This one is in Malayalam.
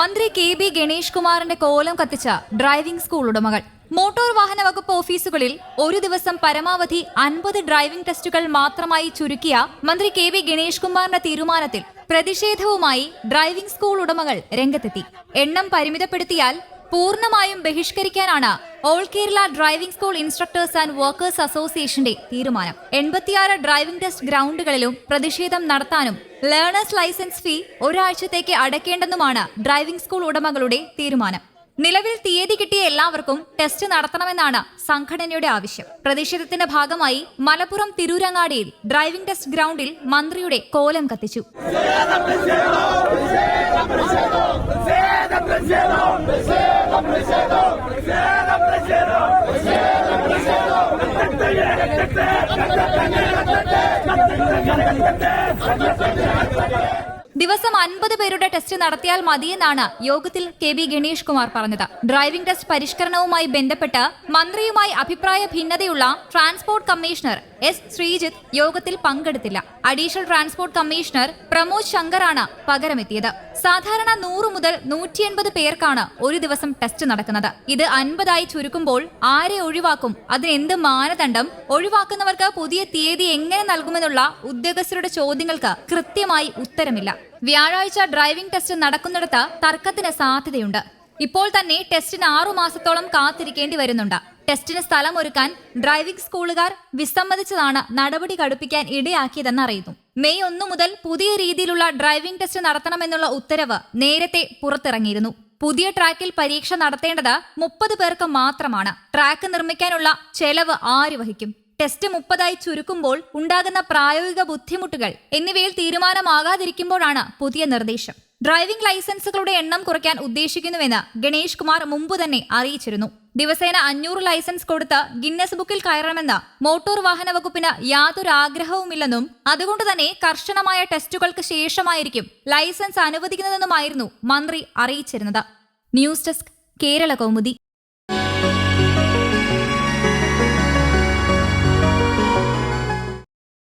മന്ത്രി കെ ബി ഗണേഷ് കുമാറിന്റെ കോലം കത്തിച്ച ഡ്രൈവിംഗ് സ്കൂൾ ഉടമകൾ. മോട്ടോർ വാഹന വകുപ്പ് ഓഫീസുകളിൽ ഒരു ദിവസം പരമാവധി അൻപത് ഡ്രൈവിംഗ് ടെസ്റ്റുകൾ മാത്രമായി ചുരുക്കിയ മന്ത്രി കെ വി ഗണേഷ് കുമാറിന്റെ തീരുമാനത്തിൽ പ്രതിഷേധവുമായി ഡ്രൈവിംഗ് സ്കൂൾ ഉടമകൾ രംഗത്തെത്തി. എണ്ണം പരിമിതപ്പെടുത്തിയാൽ പൂർണമായും ബഹിഷ്കരിക്കാനാണ് all Kerala driving school instructors and workers അസോസിയേഷന്റെ തീരുമാനം. എൺപത്തിയാറ് ഡ്രൈവിംഗ് ടെസ്റ്റ് ഗ്രൗണ്ടുകളിലും പ്രതിഷേധം നടത്താനും ലേണേഴ്സ് ലൈസൻസ് ഫീ ഒരാഴ്ചത്തേക്ക് അടയ്ക്കേണ്ടെന്നുമാണ് ഡ്രൈവിംഗ് സ്കൂൾ ഉടമകളുടെ തീരുമാനം. നിലവിൽ തീയതി കിട്ടിയ എല്ലാവർക്കും ടെസ്റ്റ് നടത്തണമെന്നാണ് സംഘടനയുടെ ആവശ്യം. പ്രതിഷേധത്തിന്റെ ഭാഗമായി മലപ്പുറം തിരൂരങ്ങാടിയിൽ ഡ്രൈവിംഗ് ടെസ്റ്റ് ഗ്രൗണ്ടിൽ മന്ത്രിയുടെ കോലം കത്തിച്ചു. ദിവസം അൻപത് പേരുടെ ടെസ്റ്റ് നടത്തിയാൽ മതിയെന്നാണ് യോഗത്തിൽ കെ ബി ഗണേഷ് കുമാർ പറഞ്ഞത്. ഡ്രൈവിംഗ് ടെസ്റ്റ് പരിഷ്കരണവുമായി ബന്ധപ്പെട്ട് മന്ത്രിയുമായി അഭിപ്രായ ഭിന്നതയുള്ള ട്രാൻസ്പോർട്ട് കമ്മീഷണർ എസ് ശ്രീജിത്ത് യോഗത്തിൽ പങ്കെടുത്തില്ല. അഡീഷണൽ ട്രാൻസ്പോർട്ട് കമ്മീഷണർ പ്രമോദ് ശങ്കറാണ് പകരമെത്തിയത്. സാധാരണ നൂറ് മുതൽ നൂറ്റി എൺപത് പേർക്കാണ് ഒരു ദിവസം ടെസ്റ്റ് നടക്കുന്നത്. ഇത് അൻപതായി ചുരുക്കുമ്പോൾ ആരെ ഒഴിവാക്കും? അതിനെന്ത് മാനദണ്ഡം? ഒഴിവാക്കുന്നവർക്ക് പുതിയ തീയതി എങ്ങനെ നൽകുമെന്നുള്ള ഉദ്യോഗസ്ഥരുടെ ചോദ്യങ്ങൾക്ക് കൃത്യമായി ഉത്തരമില്ല. വ്യാഴാഴ്ച ഡ്രൈവിംഗ് ടെസ്റ്റ് നടക്കുന്നിടത്ത് തർക്കത്തിന് സാധ്യതയുണ്ട്. ഇപ്പോൾ തന്നെ ടെസ്റ്റിന് ആറു മാസത്തോളം കാത്തിരിക്കേണ്ടി വരുന്നുണ്ട്. ടെസ്റ്റിന് സ്ഥലമൊരുക്കാൻ ഡ്രൈവിംഗ് സ്കൂളുകാർ വിസമ്മതിച്ചതാണ് നടപടി കടുപ്പിക്കാൻ ഇടയാക്കിയതെന്ന് അറിയുന്നു. മെയ് ഒന്നു മുതൽ പുതിയ രീതിയിലുള്ള ഡ്രൈവിംഗ് ടെസ്റ്റ് നടത്തണമെന്നുള്ള ഉത്തരവ് നേരത്തെ പുറത്തിറങ്ങിയിരുന്നു. പുതിയ ട്രാക്കിൽ പരീക്ഷ നടത്തേണ്ടത് മുപ്പത് പേർക്ക് മാത്രമാണ്. ട്രാക്ക് നിർമ്മിക്കാനുള്ള ചെലവ് ആര് വഹിക്കും? ടെസ്റ്റ് മുപ്പതായി ചുരുക്കുമ്പോൾ ഉണ്ടാകുന്ന പ്രായോഗിക ബുദ്ധിമുട്ടുകൾ എന്നിവയിൽ തീരുമാനമാകാതിരിക്കുമ്പോഴാണ് പുതിയ നിർദ്ദേശം. ഡ്രൈവിംഗ് ലൈസൻസുകളുടെ എണ്ണം കുറയ്ക്കാൻ ഉദ്ദേശിക്കുന്നുവെന്ന് ഗണേഷ് കുമാർ മുമ്പ് തന്നെ അറിയിച്ചിരുന്നു. ദിവസേന അഞ്ഞൂറ് ലൈസൻസ് കൊടുത്ത് ഗിന്നസ് ബുക്കിൽ കയറണമെന്ന് മോട്ടോർ വാഹന വകുപ്പിന് യാതൊരു ആഗ്രഹവുമില്ലെന്നും അതുകൊണ്ട് തന്നെ കർശനമായ ടെസ്റ്റുകൾക്ക് ശേഷമായിരിക്കും ലൈസൻസ് അനുവദിക്കുന്നതെന്നുമായിരുന്നു മന്ത്രി അറിയിച്ചിരുന്നത്. News desk Kerala Kaumudi.